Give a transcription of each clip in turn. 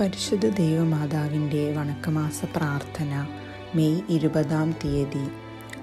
പരിശുദ്ധ ദൈവമാതാവിന്റെ വണക്കമാസ പ്രാർത്ഥന മെയ് ഇരുപതാം തീയതി.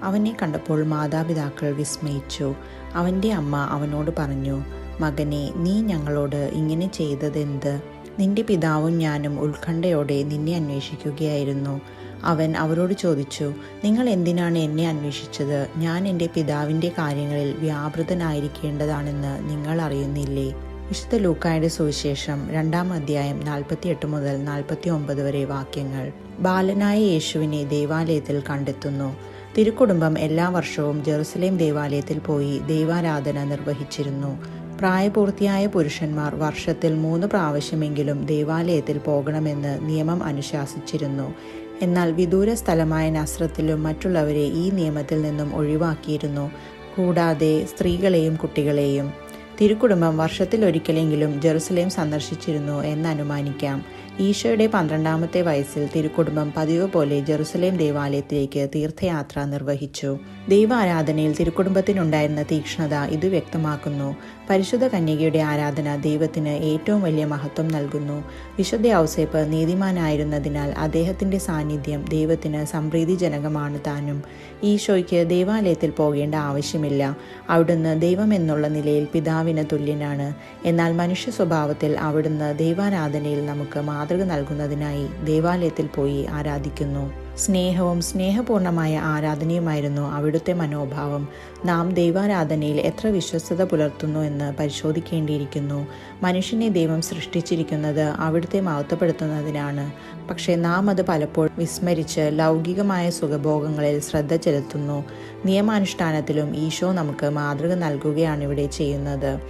അവനെ കണ്ടപ്പോൾ മാതാപിതാക്കൾ വിസ്മയിച്ചു. അവന്റെ അമ്മ അവനോട് പറഞ്ഞു മകനെ നീ ഞങ്ങളോട് ഇങ്ങനെ ചെയ്തതെന്ത്? നിന്റെ പിതാവും ഞാനും ഉത്കണ്ഠയോടെ നിന്നെ അന്വേഷിക്കുകയായിരുന്നു. അവൻ അവരോട് ചോദിച്ചു നിങ്ങൾ എന്തിനാണ് എന്നെ അന്വേഷിച്ചത്? ഞാൻ എന്റെ പിതാവിന്റെ കാര്യങ്ങളിൽ വ്യാപൃതനായിരിക്കേണ്ടതാണെന്ന് നിങ്ങൾ അറിയുന്നില്ലേ? വിശുദ്ധ ലൂക്കായുടെ സുവിശേഷം രണ്ടാം അധ്യായം നാൽപ്പത്തിയെട്ട് മുതൽ നാൽപ്പത്തി ഒമ്പത് വരെ വാക്യങ്ങൾ. ബാലനായ യേശുവിനെ ദേവാലയത്തിൽ കണ്ടെത്തുന്നു. തിരുക്കുടുംബം എല്ലാ വർഷവും ജെറുസലേം ദേവാലയത്തിൽ പോയി ദൈവാരാധന നിർവഹിച്ചിരുന്നു. പ്രായപൂർത്തിയായ പുരുഷന്മാർ വർഷത്തിൽ മൂന്ന് പ്രാവശ്യമെങ്കിലും ദേവാലയത്തിൽ പോകണമെന്ന് നിയമം അനുശാസിച്ചിരുന്നു. എന്നാൽ വിദൂര സ്ഥലമായ നസ്രത്തിലും മറ്റുള്ളവരെ ഈ നിയമത്തിൽ നിന്നും ഒഴിവാക്കിയിരുന്നു. കൂടാതെ സ്ത്രീകളെയും കുട്ടികളെയും തിരുക്കുടുംബം വർഷത്തിലൊരിക്കലെങ്കിലും ജെറുസലേം സന്ദർശിച്ചിരുന്നു എന്ന് അനുമാനിക്കാം. ഈശോയുടെ പന്ത്രണ്ടാമത്തെ വയസ്സിൽ തിരുക്കുടുംബം പതിവ് പോലെ ജെറുസലേം ദേവാലയത്തിലേക്ക് തീർത്ഥയാത്ര നിർവഹിച്ചു. ദൈവാരാധനയിൽ തിരുക്കുടുംബത്തിനുണ്ടായിരുന്ന തീക്ഷ്ണത ഇത് വ്യക്തമാക്കുന്നു. പരിശുദ്ധ കന്യകയുടെ ആരാധന ദൈവത്തിന് ഏറ്റവും വലിയ മഹത്വം നൽകുന്നു. വിശുദ്ധ ഔസേപ്പ് നീതിമാനായിരുന്നതിനാൽ അദ്ദേഹത്തിന്റെ സാന്നിധ്യം ദൈവത്തിന് സംപ്രീതിജനകമാണ് താനും. ഈശോയ്ക്ക് ദേവാലയത്തിൽ പോകേണ്ട ആവശ്യമില്ല. അവിടുന്ന് ദൈവമെന്നുള്ള നിലയിൽ നിലയിൽ പിതാവിന് തുല്യനാണ്. എന്നാൽ മനുഷ്യ സ്വഭാവത്തിൽ അവിടുന്ന് ദൈവാരാധനയിൽ നമുക്ക് മാതൃക നൽകുന്നതിനായി ദേവാലയത്തിൽ പോയി ആരാധിക്കുന്നു. സ്നേഹവും സ്നേഹപൂർണമായ ആരാധനയുമായിരുന്നു അവിടുത്തെ മനോഭാവം. നാം ദൈവാരാധനയിൽ എത്ര വിശ്വസ്തത പുലർത്തുന്നു എന്ന് പരിശോധിക്കേണ്ടിയിരിക്കുന്നു. മനുഷ്യനെ ദൈവം സൃഷ്ടിച്ചിരിക്കുന്നത് അവിടുത്തെ മഹത്വപ്പെടുത്തുന്നതിനാണ്. പക്ഷേ നാം അത് പലപ്പോഴും വിസ്മരിച്ച് ലൗകികമായ സുഖഭോഗങ്ങളിൽ ശ്രദ്ധ ചെലുത്തുന്നു. നിയമാനുഷ്ഠാനത്തിലും ഈശോ നമുക്ക് മാതൃക നൽകുകയാണ് ഇവിടെ ചെയ്യുന്നത്.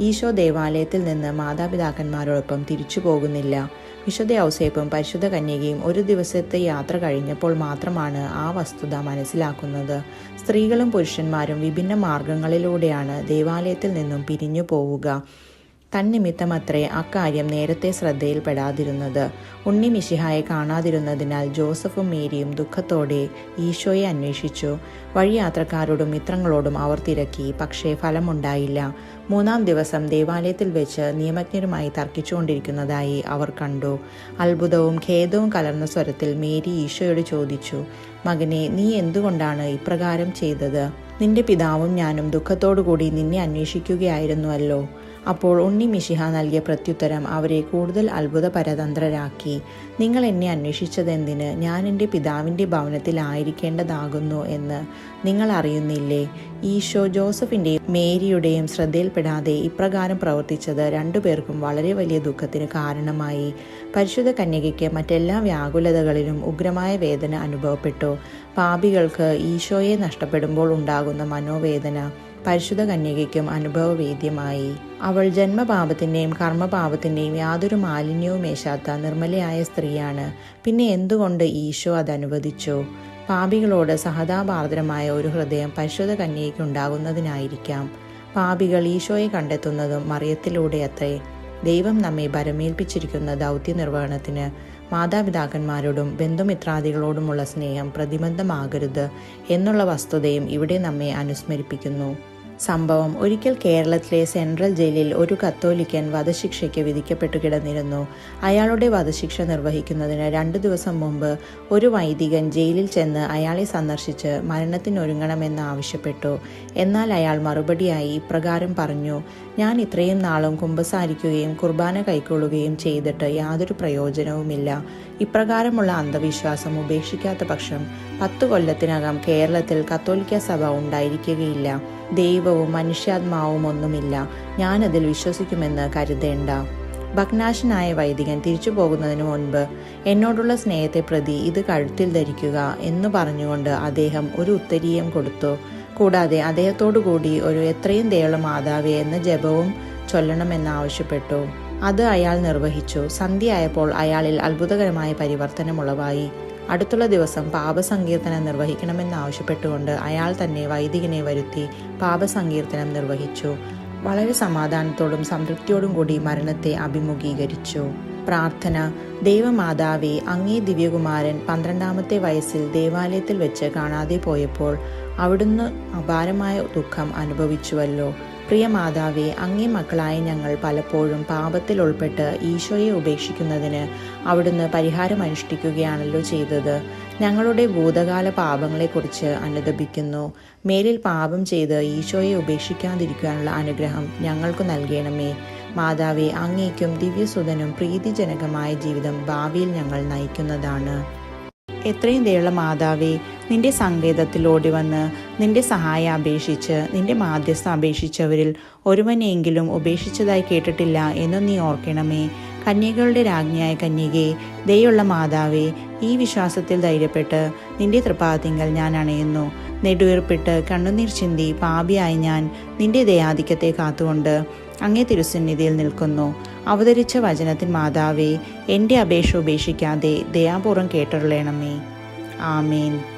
ഈശോ ദേവാലയത്തിൽ നിന്ന് മാതാപിതാക്കന്മാരോടൊപ്പം തിരിച്ചു പോകുന്നില്ല. വിശുദ്ധ ഔസേപ്പും പരിശുദ്ധ കന്യകയും ഒരു ദിവസത്തെ യാത്ര കഴിഞ്ഞപ്പോൾ മാത്രമാണ് ആ വസ്തുത മനസ്സിലാക്കുന്നത്. സ്ത്രീകളും പുരുഷന്മാരും വിഭിന്ന മാർഗങ്ങളിലൂടെയാണ് ദേവാലയത്തിൽ നിന്നും പിരിഞ്ഞു പോവുക തന്നിമിത്തമത്രേ അക്കാര്യം നേരത്തെ ശ്രദ്ധയിൽപ്പെടാതിരുന്നത്. ഉണ്ണി മിശിഹായെ കാണാതിരുന്നതിനാൽ ജോസഫും മേരിയും ദുഃഖത്തോടെ ഈശോയെ അന്വേഷിച്ചു. വഴിയാത്രക്കാരോടും മിത്രങ്ങളോടും അവർ തിരക്കി. പക്ഷേ ഫലമുണ്ടായില്ല. മൂന്നാം ദിവസം ദേവാലയത്തിൽ വെച്ച് നിയമജ്ഞരുമായി തർക്കിച്ചുകൊണ്ടിരിക്കുന്നതായി അവർ കണ്ടു. അത്ഭുതവും ഖേദവും കലർന്ന സ്വരത്തിൽ മേരി ഈശോയോട് ചോദിച്ചു മകനെ നീ എന്തുകൊണ്ടാണ് ഇപ്രകാരം ചെയ്തത്? നിന്റെ പിതാവും ഞാനും ദുഃഖത്തോടുകൂടി നിന്നെ അന്വേഷിക്കുകയായിരുന്നുവല്ലോ. അപ്പോൾ ഉണ്ണി മിഷിഹ നൽകിയ പ്രത്യുത്തരം അവരെ കൂടുതൽ അത്ഭുത പരതന്ത്രരാക്കി നിങ്ങൾ എന്നെ അന്വേഷിച്ചതെന്തിന്? ഞാൻ എന്റെ പിതാവിന്റെ ഭവനത്തിലായിരിക്കേണ്ടതാകുന്നു എന്ന് നിങ്ങൾ അറിയുന്നില്ലേ? ഈശോ ജോസഫിന്റെയും മേരിയുടെയും ശ്രദ്ധയിൽപ്പെടാതെ ഇപ്രകാരം പ്രവർത്തിച്ചത് രണ്ടുപേർക്കും വളരെ വലിയ ദുഃഖത്തിന് കാരണമായി. പരിശുദ്ധ കന്യകയ്ക്ക് മറ്റെല്ലാ വ്യാകുലതകളിലും ഉഗ്രമായ വേദന അനുഭവപ്പെട്ടു. പാപികൾക്ക് ഈശോയെ നഷ്ടപ്പെടുമ്പോൾ ഉണ്ടാകുന്ന മനോവേദന പരിശുദ്ധ കന്യകയ്ക്കും അനുഭവവേദ്യമായി. അവൾ ജന്മപാപത്തിന്റെയും കർമ്മപാപത്തിന്റെയും യാതൊരു മാലിന്യവും ഏശാത്ത നിർമ്മലയായ സ്ത്രീയാണ്. പിന്നെ എന്തുകൊണ്ട് ഈശോ അത് അനുവദിച്ചു പാപികളോട് സഹതാപാർദ്രമായ ഒരു ഹൃദയം പരിശുദ്ധ കന്യകയ്ക്ക് ഉണ്ടാകുന്നതിനായിരിക്കാം. പാപികൾ ഈശോയെ കണ്ടെത്തുന്നതും മറിയത്തിലൂടെ അത്രേ ദൈവം നമ്മെ ഭരമേൽപ്പിച്ചിരിക്കുന്ന ദൗത്യ നിർവഹണത്തിന് മാതാപിതാക്കന്മാരോടും ബന്ധുമിത്രാദികളോടുമുള്ള സ്നേഹം പ്രതിബന്ധമാകരുത് എന്നുള്ള വസ്തുതയും ഇവിടെ നമ്മെ അനുസ്മരിപ്പിക്കുന്നു. സംഭവം ഒരിക്കൽ കേരളത്തിലെ സെൻട്രൽ ജയിലിൽ ഒരു കത്തോലിക്കൻ വധശിക്ഷയ്ക്ക് വിധിക്കപ്പെട്ടു കിടന്നിരുന്നു. അയാളുടെ വധശിക്ഷ നിർവഹിക്കുന്നതിന് രണ്ടു ദിവസം മുമ്പ് ഒരു വൈദികൻ ജയിലിൽ ചെന്ന് അയാളെ സന്ദർശിച്ച് മരണത്തിനൊരുങ്ങണമെന്ന് ആവശ്യപ്പെട്ടു. എന്നാൽ അയാൾ മറുപടിയായി ഇപ്രകാരം പറഞ്ഞു ഞാൻ ഇത്രയും നാളും കുമ്പസാരിക്കുകയും കുർബാന കൈക്കൊള്ളുകയും ചെയ്തിട്ട് യാതൊരു പ്രയോജനവുമില്ല. ഇപ്രകാരമുള്ള അന്ധവിശ്വാസം ഉപേക്ഷിക്കാത്ത പക്ഷം പത്തു കൊല്ലത്തിനകം കേരളത്തിൽ കത്തോലിക്ക സഭ ഉണ്ടായിരിക്കുകയില്ല. ദൈവവും മനുഷ്യാത്മാവും ഒന്നുമില്ല. ഞാനതിൽ വിശ്വസിക്കുമെന്ന് കരുതേണ്ട. ഭഗ്നാശനായ വൈദികൻ തിരിച്ചു പോകുന്നതിനു മുൻപ് എന്നോടുള്ള സ്നേഹത്തെ പ്രതി ഇത് കഴുത്തിൽ ധരിക്കുക എന്ന് പറഞ്ഞുകൊണ്ട് അദ്ദേഹം ഒരു ഉത്തരീയം കൊടുത്തു. കൂടാതെ അദ്ദേഹത്തോടു കൂടി ഒരു എത്രയും ദയുള്ള മാതാവേ എന്ന ജപവും ചൊല്ലണമെന്നാവശ്യപ്പെട്ടു. അത് അയാൾ നിർവഹിച്ചു. സന്ധ്യയായപ്പോൾ അയാളിൽ അത്ഭുതകരമായ പരിവർത്തനമുളവായി. അടുത്തുള്ള ദിവസം പാപസങ്കീർത്തനം നിർവഹിക്കണമെന്നാവശ്യപ്പെട്ടുകൊണ്ട് അയാൾ തന്നെ വൈദികനെ വരുത്തി പാപസങ്കീർത്തനം നിർവഹിച്ചു. വളരെ സമാധാനത്തോടും സംതൃപ്തിയോടും കൂടി മരണത്തെ അഭിമുഖീകരിച്ചു. പ്രാർത്ഥന ദൈവമാതാവേ അങ്ങേ ദിവ്യകുമാരൻ പന്ത്രണ്ടാമത്തെ വയസ്സിൽ ദേവാലയത്തിൽ വെച്ച് കാണാതെ പോയപ്പോൾ അവിടുന്ന് അപാരമായ ദുഃഖം അനുഭവിച്ചുവല്ലോ. പ്രിയ മാതാവേ അങ്ങേ മക്കളായ ഞങ്ങൾ പലപ്പോഴും പാപത്തിൽ ഉൾപ്പെട്ട് ഈശോയെ ഉപേക്ഷിക്കുന്നതിന് അവിടുന്ന് പരിഹാരം അനുഷ്ഠിക്കുകയാണല്ലോ ചെയ്തത്. ഞങ്ങളുടെ ഭൂതകാല പാപങ്ങളെക്കുറിച്ച് അനുദപിക്കുന്നു. മേലിൽ പാപം ചെയ്ത് ഈശോയെ ഉപേക്ഷിക്കാതിരിക്കാനുള്ള അനുഗ്രഹം ഞങ്ങൾക്ക് നൽകണമേ. മാതാവെ അങ്ങേക്കും ദിവ്യസുതനും പ്രീതിജനകമായ ജീവിതം ഭാവിയിൽ ഞങ്ങൾ നയിക്കുന്നതാണ്. എത്രയും ദയുള്ള മാതാവേ നിന്റെ സങ്കേതത്തിൽ ഓടി വന്ന് നിന്റെ സഹായം അപേക്ഷിച്ച് നിന്റെ മാധ്യസ്ഥ അപേക്ഷിച്ചവരിൽ ഒരുവനെയെങ്കിലും ഉപേക്ഷിച്ചതായി കേട്ടിട്ടില്ല എന്ന് നീ ഓർക്കണമേ. കന്യകളുടെ രാജ്ഞിയായ കന്യകെ ദയുള്ള മാതാവേ ഈ വിശ്വാസത്തിൽ ധൈര്യപ്പെട്ട് നിന്റെ തൃപാതിങ്കൽ ഞാൻ അണയുന്നു. നെടുവീർപ്പിട്ട് കണ്ണുനീർ ചിന്തി പാപിയായി ഞാൻ നിന്റെ ദയാധിക്യത്തെ കാത്തുകൊണ്ട് അങ്ങേ തിരുസന്നിധിയിൽ നിൽക്കുന്നു. അവതരിച്ച വചനത്തിൻ മാതാവേ എന്റെ അപേക്ഷ ഉപേക്ഷിക്കാതെ ദയാപൂർവം കേട്ടറിയണമേ ആമേൻ.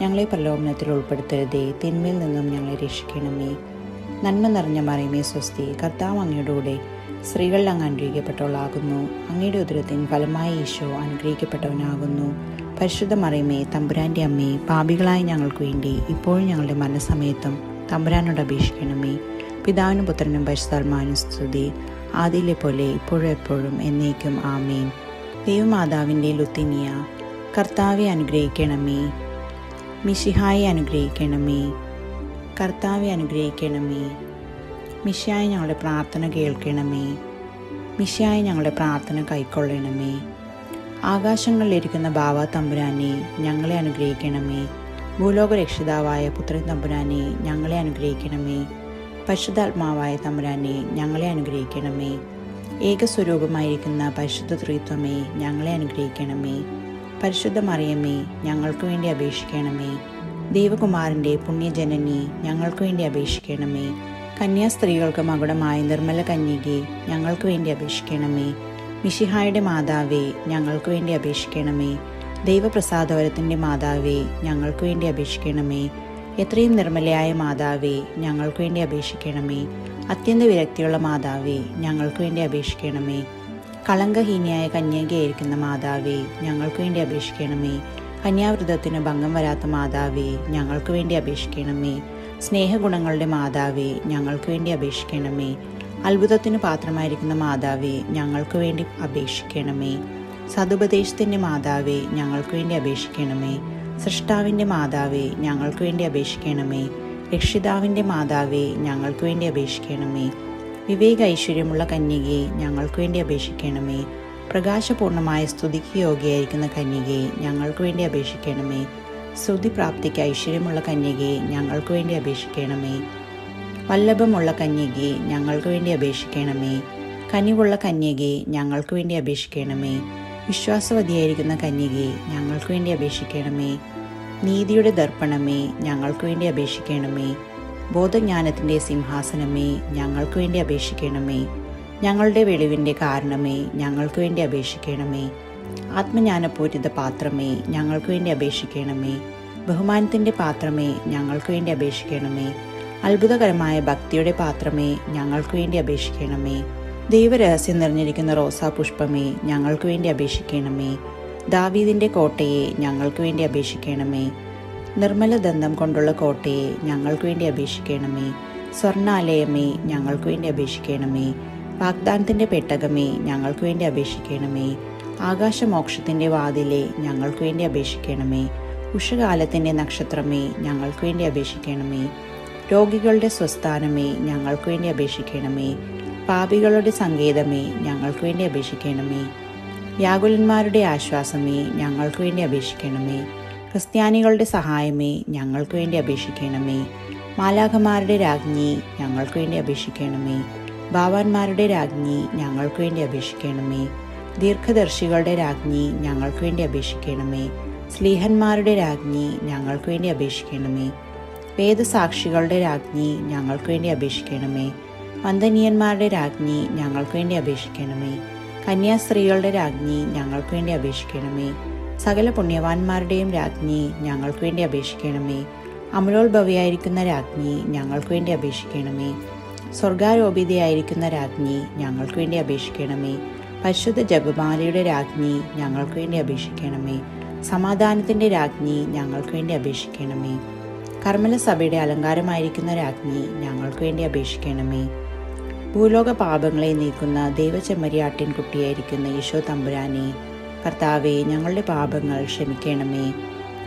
ഞങ്ങളെ പ്രലോഭനത്തിൽ ഉൾപ്പെടുത്തരുതേ. തിന്മയിൽ നിന്നും ഞങ്ങളെ രക്ഷിക്കണമേ. നന്മ നിറഞ്ഞ മറിയമേ സ്വസ്തി. കർത്താവ് അങ്ങയുടെ കൂടെ സ്ത്രീകളിൽ അങ്ങ് അനുഗ്രഹിക്കപ്പെട്ടവളാകുന്നു. അങ്ങയുടെ ഉദരത്തിൻ ഫലമായ ഈശോ അനുഗ്രഹിക്കപ്പെട്ടവനാകുന്നു. പരിശുദ്ധ മറിയമേ തമ്പുരാന്റെ അമ്മേ പാപികളായ ഞങ്ങൾക്ക് വേണ്ടി ഇപ്പോഴും ഞങ്ങളുടെ മരണസമയത്തും തമ്പുരാനോട് അപേക്ഷിക്കണമേ. പിതാവിനും പുത്രനും പരിശുദ്ധാത്മാവിനും സ്തുതി. ആദിയിലെ പോലെ ഇപ്പോഴും എപ്പോഴും എന്നേക്കും ആമേൻ. ദൈവമാതാവിന്റെ ലുത്തിനിയ കർത്താവെ അനുഗ്രഹിക്കണമേ. മിഷിഹായെ അനുഗ്രഹിക്കണമേ. കർത്താവെ അനുഗ്രഹിക്കണമേ. മിഷായി ഞങ്ങളുടെ പ്രാർത്ഥന കേൾക്കണമേ. മിഷായി ഞങ്ങളുടെ പ്രാർത്ഥന കൈക്കൊള്ളണമേ. ആകാശങ്ങളിലിരിക്കുന്ന ബാവ തമ്പുരാനെ ഞങ്ങളെ അനുഗ്രഹിക്കണമേ. ഭൂലോക രക്ഷിതാവായ പുത്രൻ തമ്പുരാനെ ഞങ്ങളെ അനുഗ്രഹിക്കണമേ. പരിശുദ്ധാത്മാവായ തമ്പുരാനെ ഞങ്ങളെ അനുഗ്രഹിക്കണമേ. ഏകസ്വരൂപമായിരിക്കുന്ന പരിശുദ്ധ ത്രിത്വമേ ഞങ്ങളെ അനുഗ്രഹിക്കണമേ. പരിശുദ്ധ മറിയമ്മേ ഞങ്ങൾക്ക് വേണ്ടി അപേക്ഷിക്കണമേ. ദേവകുമാരന്റെ പുണ്യജനനി ഞങ്ങൾക്ക് വേണ്ടി അപേക്ഷിക്കണമേ. കന്യാസ്ത്രീകൾക്ക് മകുടമായ നിർമ്മല കന്യകെ ഞങ്ങൾക്ക് വേണ്ടി അപേക്ഷിക്കണമേ. മിഷിഹായുടെ മാതാവേ ഞങ്ങൾക്ക് വേണ്ടി അപേക്ഷിക്കണമേ. ദൈവപ്രസാദവരത്തിന്റെ മാതാവേ ഞങ്ങൾക്ക് വേണ്ടി അപേക്ഷിക്കണമേ. എത്രയും നിർമ്മലയായ മാതാവേ ഞങ്ങൾക്ക് വേണ്ടി അപേക്ഷിക്കണമേ. അത്യന്ത വിരക്തിയുള്ള മാതാവേ ഞങ്ങൾക്ക് വേണ്ടി അപേക്ഷിക്കണമേ. കളങ്കഹീനിയായ കന്യകയായിരിക്കുന്ന മാതാവേ ഞങ്ങൾക്ക് വേണ്ടി അപേക്ഷിക്കണമേ. കന്യാവ്രതത്തിന് ഭംഗം വരാത്ത മാതാവേ ഞങ്ങൾക്ക് വേണ്ടി അപേക്ഷിക്കണമേ. സ്നേഹഗുണങ്ങളുടെ മാതാവേ ഞങ്ങൾക്ക് വേണ്ടി അപേക്ഷിക്കണമേ. അത്ഭുതത്തിന് പാത്രമായിരിക്കുന്ന മാതാവേ ഞങ്ങൾക്ക് വേണ്ടി അപേക്ഷിക്കണമേ. സതുപദേശത്തിന്റെ മാതാവേ ഞങ്ങൾക്ക് വേണ്ടി അപേക്ഷിക്കണമേ. സൃഷ്ടാവിന്റെ മാതാവേ ഞങ്ങൾക്ക് വേണ്ടി അപേക്ഷിക്കണമേ. രക്ഷിതാവിന്റെ മാതാവേ ഞങ്ങൾക്ക് വേണ്ടി അപേക്ഷിക്കണമേ. വിവേക ഐശ്വര്യമുള്ള കന്യകയെ ഞങ്ങൾക്ക് വേണ്ടി അപേക്ഷിക്കണമേ. പ്രകാശപൂർണമായ സ്തുതിക്ക് യോഗ്യയായിരിക്കുന്ന കന്യകയെ ഞങ്ങൾക്ക് വേണ്ടി അപേക്ഷിക്കണമേ. ശ്രുതി പ്രാപ്തിക്ക് ഐശ്വര്യമുള്ള കന്യകയെ ഞങ്ങൾക്ക് വേണ്ടി അപേക്ഷിക്കണമേ. വല്ലഭമുള്ള കന്യകയെ ഞങ്ങൾക്ക് വേണ്ടി അപേക്ഷിക്കണമേ. കനിവുള്ള കന്യകയെ ഞങ്ങൾക്ക് വേണ്ടി അപേക്ഷിക്കണമേ. വിശ്വാസവതിയായിരിക്കുന്ന കന്യകയെ ഞങ്ങൾക്ക് വേണ്ടി അപേക്ഷിക്കണമേ. നീതിയുടെ ദർപ്പണമേ ഞങ്ങൾക്ക് വേണ്ടി അപേക്ഷിക്കണമേ. ബോധജ്ഞാനത്തിന്റെ സിംഹാസനമേ ഞങ്ങൾക്ക് വേണ്ടി അപേക്ഷിക്കണമേ. ഞങ്ങളുടെ വെളിവിന്റെ കാരണമേ ഞങ്ങൾക്ക് വേണ്ടി അപേക്ഷിക്കണമേ. ആത്മജ്ഞാനപൂരിത പാത്രമേ ഞങ്ങൾക്ക് വേണ്ടി അപേക്ഷിക്കണമേ. ബഹുമാനത്തിന്റെ പാത്രമേ ഞങ്ങൾക്ക് വേണ്ടി അപേക്ഷിക്കണമേ. അത്ഭുതകരമായ ഭക്തിയുടെ പാത്രമേ ഞങ്ങൾക്ക് വേണ്ടി അപേക്ഷിക്കണമേ. ദൈവരഹസ്യം നിറഞ്ഞിരിക്കുന്ന റോസാ പുഷ്പമേ ഞങ്ങൾക്ക് വേണ്ടി അപേക്ഷിക്കണമേ. ദാവീദിന്റെ കോട്ടയെ ഞങ്ങൾക്ക് വേണ്ടി അപേക്ഷിക്കണമേ. നിർമ്മല ദന്തം കൊണ്ടുള്ള കോട്ടയെ ഞങ്ങൾക്ക് വേണ്ടി അപേക്ഷിക്കണമേ. സ്വർണാലയമേ ഞങ്ങൾക്ക് വേണ്ടി അപേക്ഷിക്കണമേ. വാഗ്ദാനത്തിന്റെ പെട്ടകമേ ഞങ്ങൾക്ക് വേണ്ടി അപേക്ഷിക്കണമേ. ആകാശമോക്ഷത്തിന്റെ വാതിലെ ഞങ്ങൾക്ക് വേണ്ടി അപേക്ഷിക്കണമേ. ഉഷകാലത്തിന്റെ നക്ഷത്രമേ ഞങ്ങൾക്ക് വേണ്ടി അപേക്ഷിക്കണമേ. രോഗികളുടെ സ്വസ്ഥാനമേ ഞങ്ങൾക്ക് വേണ്ടി അപേക്ഷിക്കണമേ. പാപികളുടെ സങ്കേതമേ ഞങ്ങൾക്ക് വേണ്ടി അപേക്ഷിക്കണമേ. വ്യാകുലന്മാരുടെ ആശ്വാസമേ ഞങ്ങൾക്ക് വേണ്ടി അപേക്ഷിക്കണമേ. ക്രിസ്ത്യാനികളുടെ സഹായമേ ഞങ്ങൾക്ക് വേണ്ടി അപേക്ഷിക്കണമേ. മാലാഖമാരുടെ രാജ്ഞി ഞങ്ങൾക്ക് വേണ്ടി അപേക്ഷിക്കണമേ. ബാവാന്മാരുടെ രാജ്ഞി ഞങ്ങൾക്ക് വേണ്ടി അപേക്ഷിക്കണമേ. ദീർഘദർശികളുടെ രാജ്ഞി ഞങ്ങൾക്ക് വേണ്ടി അപേക്ഷിക്കണമേ. സ്ലീഹന്മാരുടെ രാജ്ഞി ഞങ്ങൾക്ക് വേണ്ടി അപേക്ഷിക്കണമേ. വേദസാക്ഷികളുടെ രാജ്ഞി ഞങ്ങൾക്ക് വേണ്ടി അപേക്ഷിക്കണമേ. വന്ദനീയന്മാരുടെ രാജ്ഞി ഞങ്ങൾക്ക് വേണ്ടി അപേക്ഷിക്കണമേ. കന്യാസ്ത്രീകളുടെ രാജ്ഞി ഞങ്ങൾക്ക് വേണ്ടി അപേക്ഷിക്കണമേ. സകല പുണ്യവാന്മാരുടെയും രാജ്ഞി ഞങ്ങൾക്ക് വേണ്ടി അപേക്ഷിക്കണമേ. അമലോത്ഭവിയായിരിക്കുന്ന രാജ്ഞി ഞങ്ങൾക്ക് വേണ്ടി അപേക്ഷിക്കണമേ. സ്വർഗാരോപിതയായിരിക്കുന്ന രാജ്ഞി ഞങ്ങൾക്ക് വേണ്ടി അപേക്ഷിക്കണമേ. പരിശുദ്ധ ജപമാലയുടെ രാജ്ഞി ഞങ്ങൾക്ക് വേണ്ടി അപേക്ഷിക്കണമേ. സമാധാനത്തിന്റെ രാജ്ഞി ഞങ്ങൾക്ക് വേണ്ടി അപേക്ഷിക്കണമേ. കർമ്മല സഭയുടെ അലങ്കാരമായിരിക്കുന്ന രാജ്ഞി ഞങ്ങൾക്ക് വേണ്ടി അപേക്ഷിക്കണമേ. ഭൂലോക പാപങ്ങളെ നീക്കുന്ന ദൈവചെമ്മരിയാട്ടിൻ കുട്ടിയായിരിക്കുന്ന ഈശോ തമ്പുരാനെ കർത്താവെ ഞങ്ങളുടെ പാപങ്ങൾ ക്ഷമിക്കണമേ.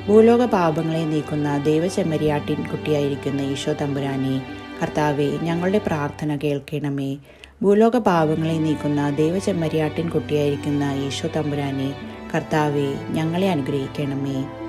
ഭൂലോക പാപങ്ങളെ നീക്കുന്ന ദൈവചെമ്മരിയാട്ടിൻ കുട്ടിയായിരിക്കുന്ന ഈശോ തമ്പുരാനെ കർത്താവെ ഞങ്ങളുടെ പ്രാർത്ഥന കേൾക്കണമേ. ഭൂലോക പാപങ്ങളെ നീക്കുന്ന ദൈവചെമ്മരിയാട്ടിൻ കുട്ടിയായിരിക്കുന്ന ഈശോ തമ്പുരാനെ കർത്താവെ ഞങ്ങളെ അനുഗ്രഹിക്കണമേ.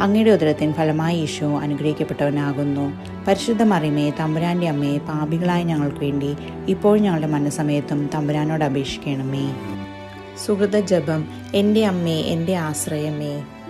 അങ്ങയുടെ ഉദരത്തിൻ ഫലമായി യേശു അനുഗ്രഹിക്കപ്പെട്ടവനാകുന്നു. പരിശുദ്ധ മറിയമേ തമ്പുരാന്റെ അമ്മയെ പാപികളായ ഞങ്ങൾക്ക് വേണ്ടി ഇപ്പോൾ ഞങ്ങളുടെ മനസ്സമയത്തും തമ്പുരാനോട് അപേക്ഷിക്കണമേ. സുഹൃത ജപം എന്റെ അമ്മേ എന്റെ ആശ്രയമേ.